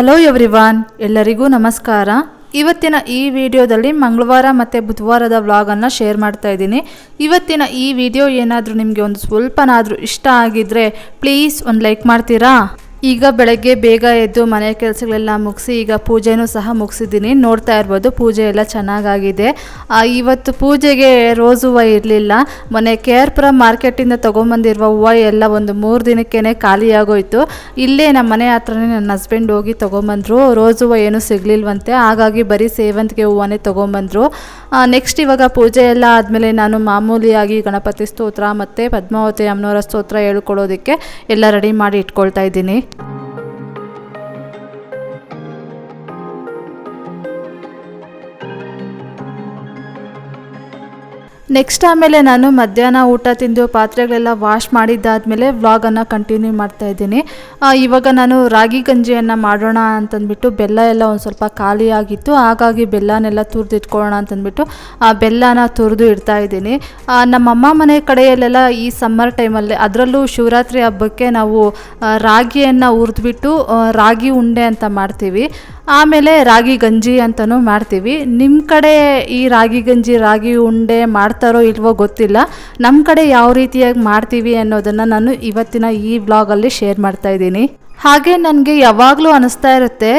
Hello everyone ಎಲ್ಲರಿಗೂ ನಮಸ್ಕಾರ. ಇವತ್ತಿನ ಈ ವಿಡಿಯೋದಲ್ಲಿ ಮಂಗಳವಾರ ಮತ್ತು ಬುಧವಾರದ ವ್ಲಾಗನ್ನು ಶೇರ್ ಮಾಡ್ತಾ ಇದ್ದೀನಿ. ಇವತ್ತಿನ ಈ ವಿಡಿಯೋ ಏನಾದರೂ ನಿಮಗೆ ಒಂದು ಸ್ವಲ್ಪನಾದರೂ ಇಷ್ಟ ಆಗಿದ್ದರೆ ಪ್ಲೀಸ್ ಒಂದು ಲೈಕ್ ಮಾಡ್ತೀರಾ? ಈಗ ಬೆಳಗ್ಗೆ ಬೇಗ ಎದ್ದು ಮನೆ ಕೆಲಸಗಳೆಲ್ಲ ಮುಗಿಸಿ ಈಗ ಪೂಜೆನೂ ಸಹ ಮುಗಿಸಿದ್ದೀನಿ. ನೋಡ್ತಾ ಇರ್ಬೋದು ಪೂಜೆ ಎಲ್ಲ ಚೆನ್ನಾಗಾಗಿದೆ. ಇವತ್ತು ಪೂಜೆಗೆ ರೋಸ್ ಹೂವು ಇರಲಿಲ್ಲ. ಮೊನ್ನೆ ಕೆ ಆರ್ ಪುರ ಮಾರ್ಕೆಟಿಂದ ತೊಗೊಂಬಂದಿರುವ ಹೂವು ಎಲ್ಲ ಒಂದು ಮೂರು ದಿನಕ್ಕೇ ಖಾಲಿಯಾಗೋಯ್ತು. ಇಲ್ಲೇ ನಮ್ಮ ಮನೆ ಹತ್ರನೇ ನನ್ನ ಹಸ್ಬೆಂಡ್ ಹೋಗಿ ತೊಗೊಂಬಂದರು. ರೋಸ್ ಹೂವು ಏನೂ ಸಿಗಲಿಲ್ವಂತೆ. ಹಾಗಾಗಿ ಬರೀ ಸೇವಂತಿಗೆ ಹೂವನ್ನೇ ತೊಗೊಂಬಂದರು. ನೆಕ್ಸ್ಟ್ ಇವಾಗ ಪೂಜೆ ಎಲ್ಲ ಆದಮೇಲೆ ನಾನು ಮಾಮೂಲಿಯಾಗಿ ಗಣಪತಿ ಸ್ತೋತ್ರ ಮತ್ತು ಪದ್ಮಾವತಿ ಅಮ್ಮನವರ ಸ್ತೋತ್ರ ಹೇಳ್ಕೊಳ್ಳೋದಕ್ಕೆ ಎಲ್ಲ ರೆಡಿ ಮಾಡಿ ಇಟ್ಕೊಳ್ತಾ ಇದ್ದೀನಿ. ನೆಕ್ಸ್ಟ್ ಆಮೇಲೆ ನಾನು ಮಧ್ಯಾಹ್ನ ಊಟ ತಿಂದು ಪಾತ್ರೆಗಳೆಲ್ಲ ವಾಶ್ ಮಾಡಿದ್ದಾದಮೇಲೆ ವ್ಲಾಗನ್ನು ಕಂಟಿನ್ಯೂ ಮಾಡ್ತಾ ಇದ್ದೀನಿ. ಇವಾಗ ನಾನು ರಾಗಿ ಗಂಜಿಯನ್ನು ಮಾಡೋಣ ಅಂತಂದ್ಬಿಟ್ಟು ಬೆಲ್ಲ ಎಲ್ಲ ಒಂದು ಸ್ವಲ್ಪ ಖಾಲಿಯಾಗಿತ್ತು ಹಾಗಾಗಿ ಬೆಲ್ಲನೆಲ್ಲ ತುರಿದಿಟ್ಕೊಳ್ಳೋಣ ಅಂತಂದ್ಬಿಟ್ಟು ಆ ಬೆಲ್ಲನ ತುರಿದು ಇಡ್ತಾ ಇದ್ದೀನಿ. ನಮ್ಮಮ್ಮ ಮನೆ ಕಡೆಯಲ್ಲೆಲ್ಲ ಈ ಸಮ್ಮರ್ ಟೈಮಲ್ಲಿ ಅದರಲ್ಲೂ ಶಿವರಾತ್ರಿ ಹಬ್ಬಕ್ಕೆ ನಾವು ರಾಗಿಯನ್ನು ಹುರಿದ್ಬಿಟ್ಟು ರಾಗಿ ಉಂಡೆ ಅಂತ ಮಾಡ್ತೀವಿ. ಆಮೇಲೆ ರಾಗಿ ಗಂಜಿ ಅಂತಲೂ ಮಾಡ್ತೀವಿ. ನಿಮ್ಮ ಕಡೆ ಈ ರಾಗಿ ಗಂಜಿ, ರಾಗಿ ಉಂಡೆ ಮಾಡ್ತಾರೋ ಇಲ್ವೋ ಗೊತ್ತಿಲ್ಲ. ನಮ್ಮ ಕಡೆ ಯಾವ ರೀತಿಯಾಗಿ ಮಾಡ್ತೀವಿ ಅನ್ನೋದನ್ನು ನಾನು ಇವತ್ತಿನ ಈ ವ್ಲಾಗಲ್ಲಿ ಶೇರ್ ಮಾಡ್ತಾ ಇದ್ದೀನಿ. ಹಾಗೆ ನನಗೆ ಯಾವಾಗಲೂ ಅನಿಸ್ತಾ ಇರುತ್ತೆ,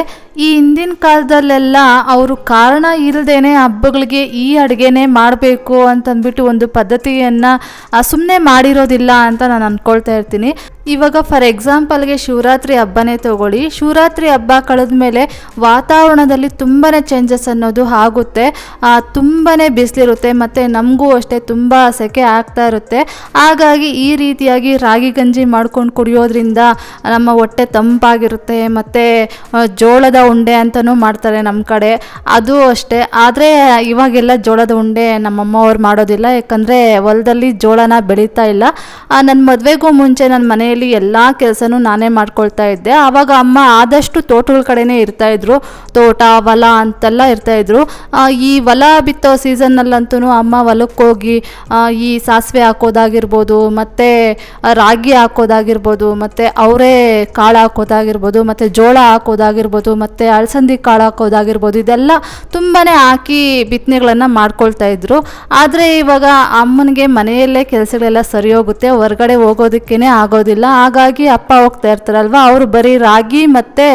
ಈ ಹಿಂದಿನ ಕಾಲದಲ್ಲೆಲ್ಲ ಅವರು ಕಾರಣ ಇಲ್ಲದೇನೆ ಹಬ್ಬಗಳಿಗೆ ಈ ಅಡುಗೆನೇ ಮಾಡಬೇಕು ಅಂತಂದ್ಬಿಟ್ಟು ಒಂದು ಪದ್ಧತಿಯನ್ನು ಸುಮ್ಮನೆ ಮಾಡಿರೋದಿಲ್ಲ ಅಂತ ನಾನು ಅಂದ್ಕೊಳ್ತಾ ಇರ್ತೀನಿ. ಇವಾಗ ಫಾರ್ ಎಕ್ಸಾಂಪಲ್ಗೆ ಶಿವರಾತ್ರಿ ಹಬ್ಬನೇ ತಗೊಳ್ಳಿ. ಶಿವರಾತ್ರಿ ಹಬ್ಬ ಕಳೆದ ಮೇಲೆ ವಾತಾವರಣದಲ್ಲಿ ತುಂಬಾ ಚೇಂಜಸ್ ಅನ್ನೋದು ಆಗುತ್ತೆ. ತುಂಬಾ ಬಿಸಿಲಿರುತ್ತೆ ಮತ್ತು ನಮಗೂ ಅಷ್ಟೇ ತುಂಬ ಸೆಕೆ ಆಗ್ತಾ ಇರುತ್ತೆ. ಹಾಗಾಗಿ ಈ ರೀತಿಯಾಗಿ ರಾಗಿ ಗಂಜಿ ಮಾಡ್ಕೊಂಡು ಕುಡಿಯೋದ್ರಿಂದ ನಮ್ಮ ಹೊಟ್ಟೆ ತಂಪಾಗಿರುತ್ತೆ ಮತ್ತು ಜೋಳದ ಉಂಡೆ ಅಂತಲೂ ಮಾಡ್ತಾರೆ ನಮ್ಮ ಕಡೆ. ಅದು ಅಷ್ಟೇ. ಆದರೆ ಇವಾಗೆಲ್ಲ ಜೋಳದ ಉಂಡೆ ನಮ್ಮಮ್ಮ ಅವ್ರು ಮಾಡೋದಿಲ್ಲ. ಯಾಕಂದರೆ ಹೊಲದಲ್ಲಿ ಜೋಳನ ಬೆಳೀತಾ ಇಲ್ಲ. ನನ್ನ ಮದುವೆಗೂ ಮುಂಚೆ ನನ್ನ ಮನೆಯಲ್ಲಿ ಎಲ್ಲ ಕೆಲಸನೂ ನಾನೇ ಮಾಡ್ಕೊಳ್ತಾ ಇದ್ದೆ. ಆವಾಗ ಅಮ್ಮ ಆದಷ್ಟು ತೋಟಗಳ ಕಡೆನೇ ಇರ್ತಾಯಿದ್ರು ತೋಟ, ಹೊಲ ಅಂತೆಲ್ಲ ಇರ್ತಾಯಿದ್ರು ಈ ಹೊಲ ಬಿತ್ತೋ ಸೀಸನ್ನಲ್ಲಂತೂ ಅಮ್ಮ ಹೊಲಕ್ಕೆ ಹೋಗಿ ಈ ಸಾಸಿವೆ ಹಾಕೋದಾಗಿರ್ಬೋದು, ಮತ್ತು ರಾಗಿ ಹಾಕೋದಾಗಿರ್ಬೋದು, ಮತ್ತು ಅವರೇ ಕಾಳು ಹಾಕೋದಾಗಿರ್ಬೋದು, ಮತ್ತು ಜೋಳ ಹಾಕೋದಾಗಿರ್ಬೋದು, ಮತ್ತು ಅಲಸಂದಿ ಕಾಳು ಹಾಕೋದಾಗಿರ್ಬೋದು, ಇದೆಲ್ಲ ತುಂಬಾ ಹಾಕಿ ಬಿತ್ತನೆಗಳನ್ನು ಮಾಡ್ಕೊಳ್ತಾ ಇದ್ದರು ಆದರೆ ಇವಾಗ ಅಮ್ಮನಿಗೆ ಮನೆಯಲ್ಲೇ ಕೆಲಸಗಳೆಲ್ಲ ಸರಿ ಹೋಗುತ್ತೆ, ಹೊರಗಡೆ ಹೋಗೋದಕ್ಕೇ ಆಗೋದಿಲ್ಲ. ಹಾಗಾಗಿ ಅಪ್ಪ ಹೋಗ್ತಾ ಇರ್ತಾರಲ್ವ, ಅವರು ಬರೀ ರಾಗಿ ಮತ್ತು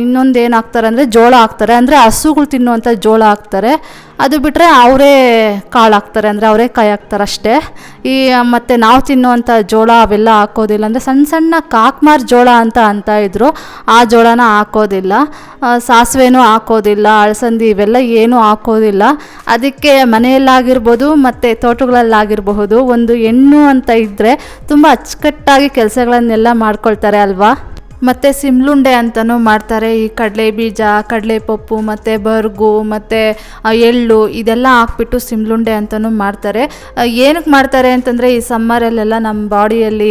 ಇನ್ನೊಂದು ಏನು ಹಾಕ್ತಾರೆ ಅಂದರೆ ಜೋಳ ಹಾಕ್ತಾರೆ. ಅಂದರೆ ಹಸುಗಳು ತಿನ್ನುವಂಥ ಜೋಳ ಹಾಕ್ತಾರೆ. ಅದು ಬಿಟ್ಟರೆ ಅವರೇ ಕಾಳು ಹಾಕ್ತಾರೆ. ಅಂದರೆ ಅವರೇ ಕಾಯಿ ಹಾಕ್ತಾರೆ ಅಷ್ಟೇ. ಈ, ಮತ್ತು ನಾವು ತಿನ್ನುವಂಥ ಜೋಳ ಅವೆಲ್ಲ ಹಾಕೋದಿಲ್ಲ. ಅಂದರೆ ಸಣ್ಣ ಸಣ್ಣ ಕಾಕ್ಮಾರ್ ಜೋಳ ಅಂತ ಅಂತ ಇದ್ದರು ಆ ಜೋಳನ ಹಾಕೋದಿಲ್ಲ. ಸಾಸಿವೆನೂ ಹಾಕೋದಿಲ್ಲ. ಅಳಸಂದಿ ಇವೆಲ್ಲ ಏನೂ ಹಾಕೋದಿಲ್ಲ. ಅದಕ್ಕೆ ಮನೆಯಲ್ಲಾಗಿರ್ಬೋದು ಮತ್ತು ತೋಟಗಳಲ್ಲಾಗಿರಬಹುದು. ಒಂದು ಹೆಣ್ಣು ಅಂತ ಇದ್ದರೆ ತುಂಬ ಅಚ್ಚುಕಟ್ಟಾಗಿ ಕೆಲಸಗಳನ್ನೆಲ್ಲ ಮಾಡ್ಕೊಳ್ತಾರೆ ಅಲ್ವಾ? ಮತ್ತು ಸಿಮ್ಲುಂಡೆ ಅಂತಲೂ ಮಾಡ್ತಾರೆ. ಈ ಕಡಲೆ ಬೀಜ ಕಡಲೆ ಪಪ್ಪು ಮತ್ತು ಬರ್ಗು, ಮತ್ತು ಎಳ್ಳು ಇದೆಲ್ಲ ಹಾಕ್ಬಿಟ್ಟು ಸಿಮ್ಲುಂಡೆ ಅಂತಲೂ ಮಾಡ್ತಾರೆ. ಏನಕ್ಕೆ ಮಾಡ್ತಾರೆ ಅಂತಂದರೆ ಈ ಸಮ್ಮರಲ್ಲೆಲ್ಲ ನಮ್ಮ ಬಾಡಿಯಲ್ಲಿ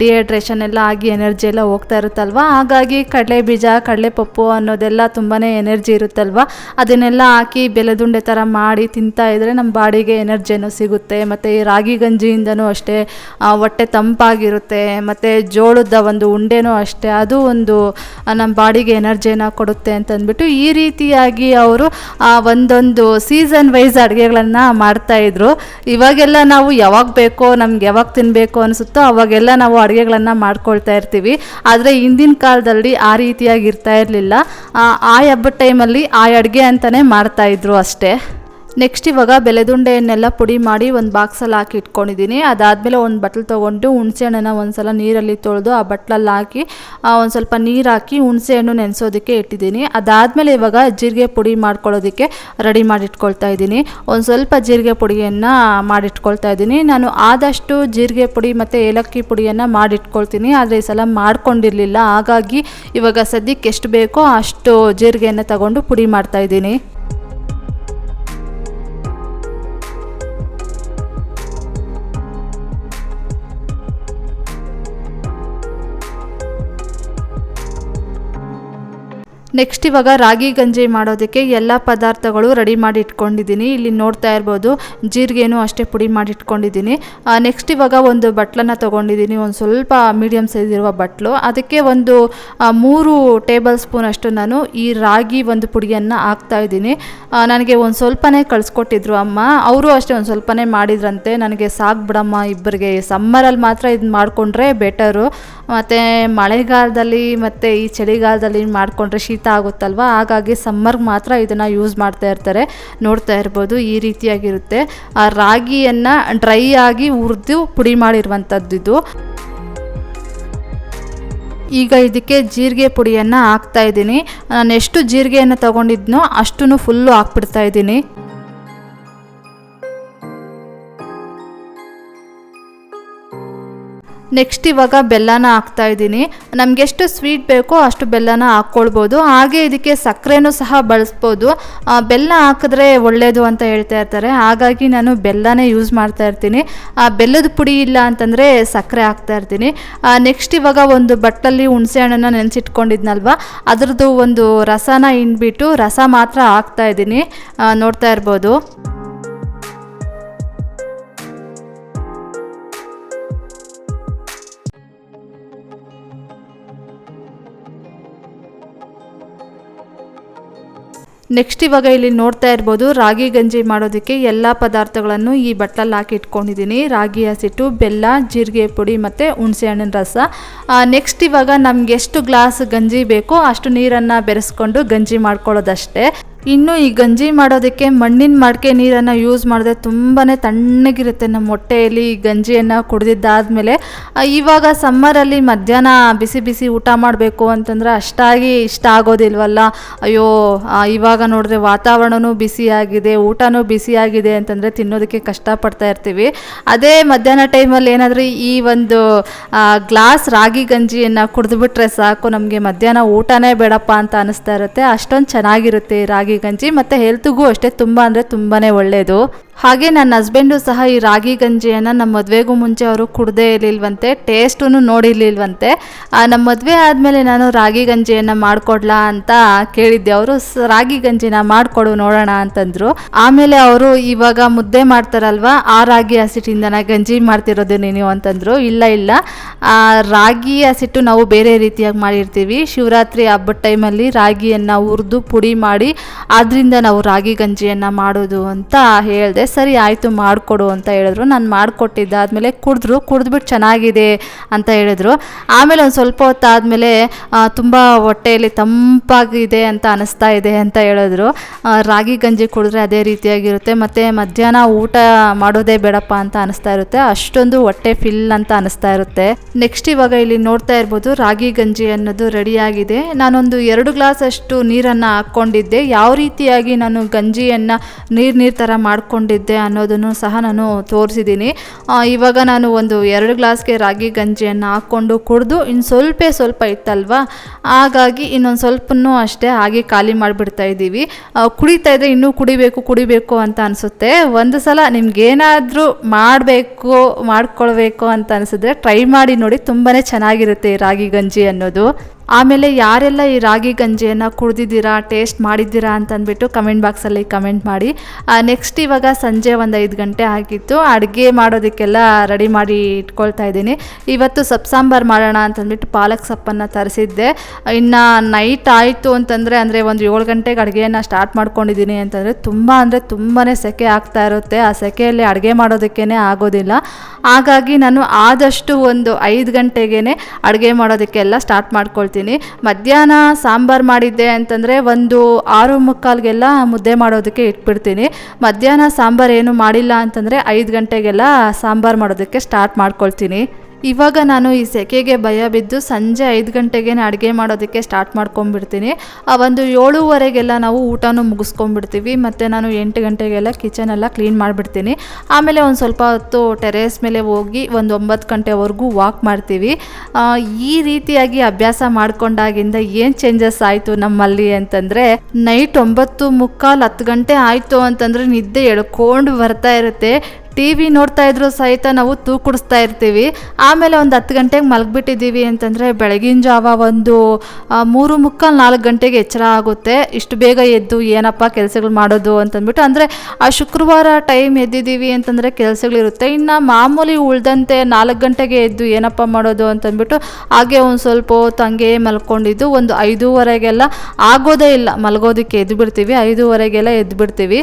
ಡಿಹೈಡ್ರೇಷನ್ ಎಲ್ಲ ಆಗಿ ಎನರ್ಜಿ ಎಲ್ಲ ಹೋಗ್ತಾ ಇರುತ್ತಲ್ವ? ಹಾಗಾಗಿ ಕಡಲೆ ಬೀಜ ಕಡಲೆ ಪಪ್ಪು ಅನ್ನೋದೆಲ್ಲ ತುಂಬಾ ಎನರ್ಜಿ ಇರುತ್ತಲ್ವ? ಅದನ್ನೆಲ್ಲ ಹಾಕಿ ಬೆಲೆದುಂಡೆ ಥರ ಮಾಡಿ ತಿಂತಾ ಇದ್ದರೆ ನಮ್ಮ ಬಾಡಿಗೆ ಎನರ್ಜಿನೂ ಸಿಗುತ್ತೆ. ಮತ್ತು ಈ ರಾಗಿ ಗಂಜಿಯಿಂದನೂ ಅಷ್ಟೇ ಹೊಟ್ಟೆ ತಂಪಾಗಿರುತ್ತೆ. ಮತ್ತು ಜೋಳದ ಒಂದು ಉಂಡೆನೂ ಅಷ್ಟೇ ಅದು ಒಂದು ನಮ್ಮ ಬಾಡಿಗೆ ಎನರ್ಜಿನ ಕೊಡುತ್ತೆ ಅಂತಂದ್ಬಿಟ್ಟು ಈ ರೀತಿಯಾಗಿ ಅವರು ಆ, ಒಂದೊಂದು ಸೀಸನ್ ವೈಸ್ ಅಡುಗೆಗಳನ್ನು ಮಾಡ್ತಾಯಿದ್ರು ಇವಾಗೆಲ್ಲ ನಾವು ಯಾವಾಗ ಬೇಕೋ ನಮ್ಗೆ ಯಾವಾಗ ತಿನ್ನಬೇಕು ಅನಿಸುತ್ತೋ ಅವಾಗೆಲ್ಲ ನಾವು ಅಡುಗೆಗಳನ್ನು ಮಾಡ್ಕೊಳ್ತಾ ಇರ್ತೀವಿ. ಆದರೆ ಹಿಂದಿನ ಕಾಲದಲ್ಲಿ ಆ ರೀತಿಯಾಗಿ ಇರ್ತಾ ಇರಲಿಲ್ಲ. ಆ ಹಬ್ಬದ ಟೈಮಲ್ಲಿ ಆ ಅಡುಗೆ ಅಂತಲೇ ಮಾಡ್ತಾಯಿದ್ರು ಅಷ್ಟೇ. ನೆಕ್ಸ್ಟ್ ಇವಾಗ ಬೆಲೆದುಂಡೆಯನ್ನೆಲ್ಲ ಪುಡಿ ಮಾಡಿ ಒಂದು ಬಾಕ್ಸಲ್ಲಿ ಹಾಕಿ ಇಟ್ಕೊಂಡಿದ್ದೀನಿ ಅದಾದಮೇಲೆ ಒಂದು ಬಟ್ಲ್ ತೊಗೊಂಡು ಹುಣಸೆಹಣ್ಣನ್ನು ಒಂದು ಸಲ ನೀರಲ್ಲಿ ತೊಳೆದು ಆ ಬಟ್ಲಲ್ಲಿ ಹಾಕಿ ಒಂದು ಸ್ವಲ್ಪ ನೀರು ಹಾಕಿ ಹುಣಸೆಹಣ್ಣು ನೆನೆಸೋದಕ್ಕೆ ಇಟ್ಟಿದ್ದೀನಿ ಅದಾದಮೇಲೆ ಇವಾಗ ಜೀರಿಗೆ ಪುಡಿ ಮಾಡ್ಕೊಳ್ಳೋದಕ್ಕೆ ರೆಡಿ ಮಾಡಿಟ್ಕೊಳ್ತಾ ಇದ್ದೀನಿ. ಒಂದು ಸ್ವಲ್ಪ ಜೀರಿಗೆ ಪುಡಿಯನ್ನು ಮಾಡಿಟ್ಕೊಳ್ತಾ ಇದ್ದೀನಿ. ನಾನು ಆದಷ್ಟು ಜೀರಿಗೆ ಪುಡಿ ಮತ್ತು ಏಲಕ್ಕಿ ಪುಡಿಯನ್ನು ಮಾಡಿಟ್ಕೊಳ್ತೀನಿ. ಆದರೆ ಈ ಸಲ ಮಾಡ್ಕೊಂಡಿರಲಿಲ್ಲ. ಹಾಗಾಗಿ ಇವಾಗ ಸದ್ಯಕ್ಕೆ ಎಷ್ಟು ಬೇಕೋ ಅಷ್ಟು ಜೀರಿಗೆಯನ್ನು ತಗೊಂಡು ಪುಡಿ ಮಾಡ್ತಾ ನೆಕ್ಸ್ಟ್ ಇವಾಗ ರಾಗಿ ಗಂಜಿ ಮಾಡೋದಕ್ಕೆ ಎಲ್ಲ ಪದಾರ್ಥಗಳು ರೆಡಿ ಮಾಡಿ ಇಟ್ಕೊಂಡಿದ್ದೀನಿ ಇಲ್ಲಿ ನೋಡ್ತಾ ಇರ್ಬೋದು, ಜೀರಿಗೆನೂ ಅಷ್ಟೇ ಪುಡಿ ಮಾಡಿ ಇಟ್ಕೊಂಡಿದ್ದೀನಿ ನೆಕ್ಸ್ಟ್ ಇವಾಗ ಒಂದು ಬಟ್ಲನ್ನು ತೊಗೊಂಡಿದ್ದೀನಿ. ಒಂದು ಸ್ವಲ್ಪ ಮೀಡಿಯಮ್ ಸೈಜ್ ಇರುವ ಬಟ್ಲು. ಅದಕ್ಕೆ ಒಂದು ಮೂರು ಟೇಬಲ್ ಸ್ಪೂನ್ ಅಷ್ಟು ನಾನು ಈ ರಾಗಿ ಒಂದು ಪುಡಿಯನ್ನು ಹಾಕ್ತಾ ಇದ್ದೀನಿ. ನನಗೆ ಒಂದು ಸ್ವಲ್ಪನೇ ಕಳಿಸ್ಕೊಟ್ಟಿದ್ರು ಅಮ್ಮ. ಅವರು ಅಷ್ಟೇ ಒಂದು ಸ್ವಲ್ಪನೇ ಮಾಡಿದ್ರಂತೆ. ನನಗೆ ಸಾಕು ಬಿಡಮ್ಮ ಇಬ್ಬರಿಗೆ. ಸಮ್ಮರಲ್ಲಿ ಮಾತ್ರ ಇದು ಮಾಡಿಕೊಂಡ್ರೆ ಬೆಟರು ಮತ್ತು ಮಳೆಗಾಲದಲ್ಲಿ ಮತ್ತು ಈ ಚಳಿಗಾಲದಲ್ಲಿ ಮಾಡಿಕೊಂಡ್ರೆ ಶೀತ ಆಗುತ್ತಲ್ವ? ಹಾಗಾಗಿ ಸಮ್ಮರ್ಗೆ ಮಾತ್ರ ಇದನ್ನು ಯೂಸ್ ಮಾಡ್ತಾ ಇರ್ತಾರೆ. ನೋಡ್ತಾ ಇರ್ಬೋದು, ಈ ರೀತಿಯಾಗಿರುತ್ತೆ. ಆ ರಾಗಿಯನ್ನು ಡ್ರೈ ಆಗಿ ಹುರಿದು ಪುಡಿ ಮಾಡಿರುವಂಥದ್ದು ಇದು. ಈಗ ಇದಕ್ಕೆ ಜೀರಿಗೆ ಪುಡಿಯನ್ನು ಹಾಕ್ತಾ ಇದ್ದೀನಿ. ನಾನು ಎಷ್ಟು ಜೀರಿಗೆಯನ್ನು ತಗೊಂಡಿದ್ನೋ ಅಷ್ಟು ಫುಲ್ಲು ಹಾಕ್ಬಿಡ್ತಾ ಇದ್ದೀನಿ. ನೆಕ್ಸ್ಟ್ ಇವಾಗ ಬೆಲ್ಲನ ಹಾಕ್ತಾ ಇದ್ದೀನಿ. ನಮ್ಗೆ ಎಷ್ಟು ಸ್ವೀಟ್ ಬೇಕೋ ಅಷ್ಟು ಬೆಲ್ಲನ ಹಾಕ್ಕೊಳ್ಬೋದು. ಹಾಗೆ ಇದಕ್ಕೆ ಸಕ್ಕರೆನೂ ಸಹ ಬಳಸ್ಬೋದು. ಬೆಲ್ಲ ಹಾಕಿದ್ರೆ ಒಳ್ಳೆಯದು ಅಂತ ಹೇಳ್ತಾ ಇರ್ತಾರೆ. ಹಾಗಾಗಿ ನಾನು ಬೆಲ್ಲನೇ ಯೂಸ್ ಮಾಡ್ತಾ ಇರ್ತೀನಿ. ಬೆಲ್ಲದ ಪುಡಿ ಇಲ್ಲ ಅಂತಂದರೆ ಸಕ್ಕರೆ ಹಾಕ್ತಾ ಇರ್ತೀನಿ. ನೆಕ್ಸ್ಟ್ ಇವಾಗ ಒಂದು ಬಟ್ಟಲಲ್ಲಿ ಹುಣಸೆ ಹಣ್ಣನ್ನು ನೆನೆಸಿಟ್ಕೊಂಡಿದ್ನಲ್ವ? ಅದರದ್ದು ಒಂದು ರಸನ ಹಿಂಡ್ಬಿಟ್ಟು ರಸ ಮಾತ್ರ ಹಾಕ್ತಾ ಇದ್ದೀನಿ. ನೋಡ್ತಾ ಇರ್ಬೋದು. ನೆಕ್ಸ್ಟ್ ಇವಾಗ ಇಲ್ಲಿ ನೋಡ್ತಾ ಇರ್ಬೋದು, ರಾಗಿ ಗಂಜಿ ಮಾಡೋದಕ್ಕೆ ಎಲ್ಲ ಪದಾರ್ಥಗಳನ್ನು ಈ ಬಟ್ಟಲಲ್ಲಿ ಹಾಕಿ ಇಟ್ಕೊಂಡಿದ್ದೀನಿ. ರಾಗಿ ಹಸಿಟ್ಟು, ಬೆಲ್ಲ, ಜೀರಿಗೆ ಪುಡಿ ಮತ್ತು ಹುಣಸೆ ಹಣ್ಣಿನ ರಸ. ನೆಕ್ಸ್ಟ್ ಇವಾಗ ನಮ್ಗೆ ಎಷ್ಟು ಗ್ಲಾಸ್ ಗಂಜಿ ಬೇಕೋ ಅಷ್ಟು ನೀರನ್ನು ಬೆರೆಸ್ಕೊಂಡು ಗಂಜಿ ಮಾಡ್ಕೊಳ್ಳೋದಷ್ಟೇ. ಇನ್ನು ಈ ಗಂಜಿ ಮಾಡೋದಕ್ಕೆ ಮಣ್ಣಿನ ಮಡಕೆ ನೀರನ್ನು ಯೂಸ್ ಮಾಡಿದ್ರೆ ತುಂಬಾ ತಣ್ಣಗಿರುತ್ತೆ ನಮ್ಮ ಹೊಟ್ಟೆಯಲ್ಲಿ ಈ ಗಂಜಿಯನ್ನು ಕುಡಿದಿದ್ದಾದಮೇಲೆ. ಇವಾಗ ಸಮ್ಮರಲ್ಲಿ ಮಧ್ಯಾಹ್ನ ಬಿಸಿ ಬಿಸಿ ಊಟ ಮಾಡಬೇಕು ಅಂತಂದರೆ ಅಷ್ಟಾಗಿ ಇಷ್ಟ ಆಗೋದಿಲ್ವಲ್ಲ? ಅಯ್ಯೋ ಇವಾಗ ನೋಡಿದ್ರೆ ವಾತಾವರಣವೂ ಬಿಸಿಯಾಗಿದೆ, ಊಟನೂ ಬಿಸಿಯಾಗಿದೆ ಅಂತಂದರೆ ತಿನ್ನೋದಕ್ಕೆ ಕಷ್ಟಪಡ್ತಾ ಇರ್ತೀವಿ. ಅದೇ ಮಧ್ಯಾಹ್ನ ಟೈಮಲ್ಲಿ ಏನಾದರೂ ಈ ಒಂದು ಗ್ಲಾಸ್ ರಾಗಿ ಗಂಜಿಯನ್ನು ಕುಡಿದ್ಬಿಟ್ರೆ ಸಾಕು, ನಮಗೆ ಮಧ್ಯಾಹ್ನ ಊಟನೇ ಬೇಡಪ್ಪ ಅಂತ ಅನ್ನಿಸ್ತಾ ಇರುತ್ತೆ. ಅಷ್ಟೊಂದು ಚೆನ್ನಾಗಿರುತ್ತೆ ಈ ಗಂಜಿ ಮತ್ತು ಹೆಲ್ತ್ಗೂ ಅಷ್ಟೇ ತುಂಬ ಅಂದರೆ ತುಂಬಾ ಒಳ್ಳೆಯದು ಹಾಗೆ ನನ್ನ ಹಸ್ಬೆಂಡು ಸಹ ಈ ರಾಗಿ ಗಂಜಿಯನ್ನು ನಮ್ಮ ಮದುವೆಗೂ ಮುಂಚೆ ಅವರು ಕುಡದೇ ಇರಲಿಲ್ವಂತೆ ಟೇಸ್ಟೂ ನೋಡಿರ್ಲಿಲ್ವಂತೆ. ನಮ್ಮ ಮದುವೆ ಆದಮೇಲೆ ನಾನು ರಾಗಿ ಗಂಜಿಯನ್ನು ಮಾಡಿಕೊಡ್ಲಾ ಅಂತ ಕೇಳಿದ್ದೆ. ಅವರು ರಾಗಿ ಗಂಜಿನ ಮಾಡಿಕೊಡು, ನೋಡೋಣ ಅಂತಂದರು. ಆಮೇಲೆ ಅವರು, ಇವಾಗ ಮುದ್ದೆ ಮಾಡ್ತಾರಲ್ವ, ಆ ರಾಗಿ ಹಸಿಟ್ಟಿಂದನ ಗಂಜಿ ಮಾಡ್ತಿರೋದು ನೀನು ಅಂತಂದರು. ಇಲ್ಲ ಇಲ್ಲ. ರಾಗಿ ಹಸಿಟ್ಟು ನಾವು ಬೇರೆ ರೀತಿಯಾಗಿ ಮಾಡಿರ್ತೀವಿ. ಶಿವರಾತ್ರಿ ಹಬ್ಬದ ಟೈಮಲ್ಲಿ ರಾಗಿಯನ್ನು ಹುರಿದು ಪುಡಿ ಮಾಡಿ ಅದರಿಂದ ನಾವು ರಾಗಿ ಗಂಜಿಯನ್ನು ಮಾಡೋದು ಅಂತ ಹೇಳಿದೆ. ಸರಿ ಆಯಿತು ಮಾಡಿಕೊಡು ಅಂತ ಹೇಳಿದ್ರು. ನಾನು ಮಾಡಿಕೊಟ್ಟಿದ್ದಾದಮೇಲೆ ಕುಡಿದ್ರು ಕುಡಿದ್ಬಿಟ್ಟು ಚೆನ್ನಾಗಿದೆ ಅಂತ ಹೇಳಿದ್ರು. ಆಮೇಲೆ ಒಂದು ಸ್ವಲ್ಪ ಹೊತ್ತಾದಮೇಲೆ ತುಂಬ ಹೊಟ್ಟೆಯಲ್ಲಿ ತಂಪಾಗಿದೆ ಅಂತ ಅನಿಸ್ತಾ ಇದೆ ಅಂತ ಹೇಳಿದ್ರು. ರಾಗಿ ಗಂಜಿ ಕುಡಿದ್ರೆ ಅದೇ ರೀತಿಯಾಗಿರುತ್ತೆ. ಮತ್ತು ಮಧ್ಯಾಹ್ನ ಊಟ ಮಾಡೋದೇ ಬೇಡಪ್ಪ ಅಂತ ಅನಿಸ್ತಾ ಇರುತ್ತೆ. ಅಷ್ಟೊಂದು ಹೊಟ್ಟೆ ಫಿಲ್ ಅಂತ ಅನಿಸ್ತಾ ಇರುತ್ತೆ. ನೆಕ್ಸ್ಟ್ ಇವಾಗ ಇಲ್ಲಿ ನೋಡ್ತಾ ಇರ್ಬೋದು, ರಾಗಿ ಗಂಜಿ ಅನ್ನೋದು ರೆಡಿಯಾಗಿದೆ. ನಾನೊಂದು ಎರಡು ಗ್ಲಾಸ್ ಅಷ್ಟು ನೀರನ್ನು ಹಾಕ್ಕೊಂಡಿದ್ದೆ. ಯಾವ ರೀತಿಯಾಗಿ ನಾನು ಗಂಜಿಯನ್ನು ನೀರು ನೀರು ಥರ ಮಾಡ್ಕೊಂಡಿದ್ದೆ ಅನ್ನೋದನ್ನು ಸಹ ನಾನು ತೋರಿಸಿದ್ದೀನಿ. ಇವಾಗ ನಾನು ಒಂದು ಎರಡು ಗ್ಲಾಸ್ಗೆ ರಾಗಿ ಗಂಜಿಯನ್ನು ಹಾಕ್ಕೊಂಡು ಕುಡಿದು ಇನ್ನು ಸ್ವಲ್ಪ ಸ್ವಲ್ಪ ಇತ್ತಲ್ವ? ಹಾಗಾಗಿ ಇನ್ನೊಂದು ಸ್ವಲ್ಪನೂ ಅಷ್ಟೇ ಹಾಗೆ ಖಾಲಿ ಮಾಡಿಬಿಡ್ತಾ ಇದ್ದೀವಿ. ಕುಡಿತಾ ಇದ್ದರೆ ಇನ್ನೂ ಕುಡಿಬೇಕು ಕುಡಿಬೇಕು ಅಂತ ಅನಿಸುತ್ತೆ. ಒಂದು ಸಲ ನಿಮ್ಗೇನಾದರೂ ಮಾಡಬೇಕು, ಮಾಡ್ಕೊಳ್ಬೇಕು ಅಂತ ಅನಿಸಿದ್ರೆ ಟ್ರೈ ಮಾಡಿ ನೋಡಿ ತುಂಬಾ ಚೆನ್ನಾಗಿರುತ್ತೆ ರಾಗಿ ಗಂಜಿ ಅನ್ನೋದು. ಆಮೇಲೆ ಯಾರೆಲ್ಲ ಈ ರಾಗಿ ಗಂಜಿಯನ್ನು ಕುಡ್ದಿದ್ದೀರಾ, ಟೇಸ್ಟ್ ಮಾಡಿದ್ದೀರಾ ಅಂತಂದ್ಬಿಟ್ಟು ಕಮೆಂಟ್ ಬಾಕ್ಸಲ್ಲಿ ಕಮೆಂಟ್ ಮಾಡಿ. ನೆಕ್ಸ್ಟ್ ಇವಾಗ ಸಂಜೆ ಒಂದು ಐದು ಗಂಟೆ ಆಗಿತ್ತು. ಅಡುಗೆ ಮಾಡೋದಕ್ಕೆಲ್ಲ ರೆಡಿ ಮಾಡಿ ಇಟ್ಕೊಳ್ತಾ ಇದ್ದೀನಿ. ಇವತ್ತು ಸೊಪ್ಪು ಸಾಂಬಾರು ಮಾಡೋಣ ಅಂತಂದ್ಬಿಟ್ಟು ಪಾಲಕ್ ಸೊಪ್ಪನ್ನು ತರಿಸಿದ್ದೆ. ಇನ್ನು ನೈಟ್ ಆಯಿತು ಅಂತಂದರೆ, ಅಂದರೆ ಒಂದು ಏಳು ಗಂಟೆಗೆ ಅಡುಗೆಯನ್ನು ಸ್ಟಾರ್ಟ್ ಮಾಡ್ಕೊಂಡಿದ್ದೀನಿ ಅಂತಂದರೆ ತುಂಬ, ಅಂದರೆ ತುಂಬಾ ಸೆಕೆ ಆಗ್ತಾ ಇರುತ್ತೆ. ಆ ಸೆಕೆಯಲ್ಲಿ ಅಡುಗೆ ಮಾಡೋದಕ್ಕೇ ಆಗೋದಿಲ್ಲ. ಹಾಗಾಗಿ ನಾನು ಆದಷ್ಟು ಒಂದು ಐದು ಗಂಟೆಗೇ ಅಡುಗೆ ಮಾಡೋದಕ್ಕೆಲ್ಲ ಸ್ಟಾರ್ಟ್ ಮಾಡ್ಕೊಳ್ತೀನಿ. ಮಧ್ಯಾಹ್ನ ಸಾಂಬಾರು ಮಾಡಿದ್ದೆ ಅಂತಂದರೆ ಒಂದು ಆರು ಮುಕ್ಕಾಲ್ಗೆಲ್ಲ ಮುದ್ದೆ ಮಾಡೋದಕ್ಕೆ ಇಟ್ಬಿಡ್ತೀನಿ. ಮಧ್ಯಾಹ್ನ ಸಾಂಬಾರು ಏನು ಮಾಡಿಲ್ಲ ಅಂತಂದರೆ ಐದು ಗಂಟೆಗೆಲ್ಲ ಸಾಂಬಾರು ಮಾಡೋದಕ್ಕೆ ಸ್ಟಾರ್ಟ್ ಮಾಡ್ಕೊಳ್ತೀನಿ. ಇವಾಗ ನಾನು ಈ ಸೆಕೆಗೆ ಭಯ ಬಿದ್ದು ಸಂಜೆ ಐದು ಗಂಟೆಗೆ ಅಡುಗೆ ಮಾಡೋದಕ್ಕೆ ಸ್ಟಾರ್ಟ್ ಮಾಡ್ಕೊಂಡ್ಬಿಡ್ತೀನಿ. ಆ ಒಂದು ಏಳುವರೆಗೆಲ್ಲ ನಾವು ಊಟನೂ ಮುಗಿಸ್ಕೊಂಡ್ಬಿಡ್ತೀವಿ. ಮತ್ತು ನಾನು ಎಂಟು ಗಂಟೆಗೆಲ್ಲ ಕಿಚನ್ ಎಲ್ಲ ಕ್ಲೀನ್ ಮಾಡಿಬಿಡ್ತೀನಿ. ಆಮೇಲೆ ಒಂದು ಸ್ವಲ್ಪ ಹೊತ್ತು ಟೆರೇಸ್ ಮೇಲೆ ಹೋಗಿ ಒಂದು ಒಂಬತ್ತು ಗಂಟೆವರೆಗೂ ವಾಕ್ ಮಾಡ್ತೀವಿ. ಈ ರೀತಿಯಾಗಿ ಅಭ್ಯಾಸ ಮಾಡ್ಕೊಂಡಾಗಿಂದ ಏನು ಚೇಂಜಸ್ ಆಯಿತು ನಮ್ಮಲ್ಲಿ ಅಂತಂದರೆ ನೈಟ್ ಒಂಬತ್ತು ಮುಕ್ಕಾಲು ಹತ್ತು ಗಂಟೆ ಆಯಿತು ಅಂತಂದರೆ ನಿದ್ದೆ ಎಳ್ಕೊಂಡು ಬರ್ತಾ ಇರುತ್ತೆ. ಟಿ ವಿ ನೋಡ್ತಾ ಇದ್ರು ಸಹಿತ ನಾವು ತೂಕುಡಿಸ್ತಾ ಇರ್ತೀವಿ. ಆಮೇಲೆ ಒಂದು ಹತ್ತು ಗಂಟೆಗೆ ಮಲಗಿಬಿಟ್ಟಿದ್ದೀವಿ ಅಂತಂದರೆ ಬೆಳಗಿನ ಜಾವ ಒಂದು ಮೂರು ಮುಕ್ಕಾಲು ನಾಲ್ಕು ಗಂಟೆಗೆ ಎಚ್ಚರ ಆಗುತ್ತೆ. ಇಷ್ಟು ಬೇಗ ಎದ್ದು ಏನಪ್ಪ ಕೆಲಸಗಳು ಮಾಡೋದು ಅಂತಂದ್ಬಿಟ್ಟು, ಅಂದರೆ ಆ ಶುಕ್ರವಾರ ಟೈಮ್ ಎದ್ದಿದ್ದೀವಿ ಅಂತಂದರೆ ಕೆಲಸಗಳಿರುತ್ತೆ ಇನ್ನು ಮಾಮೂಲಿ ಉಳ್ದಂತೆ ನಾಲ್ಕು ಗಂಟೆಗೆ ಎದ್ದು ಏನಪ್ಪ ಮಾಡೋದು ಅಂತಂದ್ಬಿಟ್ಟು, ಹಾಗೆ ಒಂದು ಸ್ವಲ್ಪ ಹೊತ್ತು ಮಲ್ಕೊಂಡಿದ್ದು ಒಂದು ಐದೂವರೆಗೆಲ್ಲ ಆಗೋದೇ ಇಲ್ಲ. ಮಲಗೋದಕ್ಕೆ ಎದ್ದು ಬಿಡ್ತೀವಿ ಐದೂವರೆಗೆಲ್ಲ ಎದ್ದು ಬಿಡ್ತೀವಿ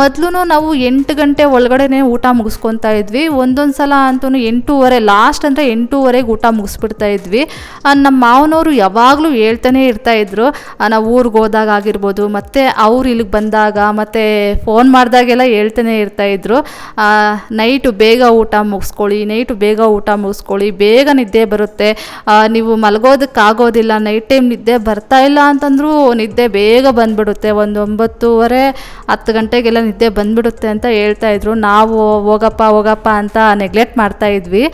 ಮೊದಲು ನಾವು ಎಂಟು ಗಂಟೆ ಒಳಗಡೆನೇ ಊಟ ಮುಗಿಸ್ಕೊತಾ ಇದ್ವಿ. ಒಂದೊಂದು ಸಲ ಅಂತೂ ಎಂಟೂವರೆ ಲಾಸ್ಟ್ ಅಂದರೆ ಎಂಟೂವರೆಗೆ ಊಟ ಮುಗಿಸ್ಬಿಡ್ತಾ ಇದ್ವಿ. ನಮ್ಮ ಮಾವನವರು ಯಾವಾಗಲೂ ಹೇಳ್ತಾನೆ ಇರ್ತಾ ಇದ್ರು ಆ, ನಾವು ಊರಿಗೆ ಹೋದಾಗ ಆಗಿರ್ಬೋದು ಮತ್ತು ಅವ್ರು ಇಲ್ಲಿಗೆ ಬಂದಾಗ ಮತ್ತು ಫೋನ್ ಮಾಡಿದಾಗೆಲ್ಲ ಹೇಳ್ತಾನೆ ಇರ್ತಾ ಇದ್ರು. ನೈಟು ಬೇಗ ಊಟ ಮುಗಿಸ್ಕೊಳ್ಳಿ ನೈಟು ಬೇಗ ಊಟ ಮುಗಿಸ್ಕೊಳ್ಳಿ ಬೇಗ ನಿದ್ದೆ ಬರುತ್ತೆ. ನೀವು ಮಲಗೋದಕ್ಕಾಗೋದಿಲ್ಲ ನೈಟ್ ಟೈಮ್ ನಿದ್ದೆ ಬರ್ತಾ ಇಲ್ಲ ಅಂತಂದರೂ ನಿದ್ದೆ ಬೇಗ ಬಂದ್ಬಿಡುತ್ತೆ. ಒಂದು ಒಂಬತ್ತೂವರೆ ಹತ್ತು ಗಂಟೆಗೆಲ್ಲ ನಿದ್ದೆ ಬಂದ್ಬಿಡುತ್ತೆ ಅಂತ ಹೇಳ್ತಾ ಇದ್ರು. ನಾವು ಹೋಗಪ್ಪ ಹೋಗಪ್ಪ ಅಂತ ನೆಗ್ಲೆಕ್ಟ್ ಮಾಡ್ತಾ ಇದ್ವಿ.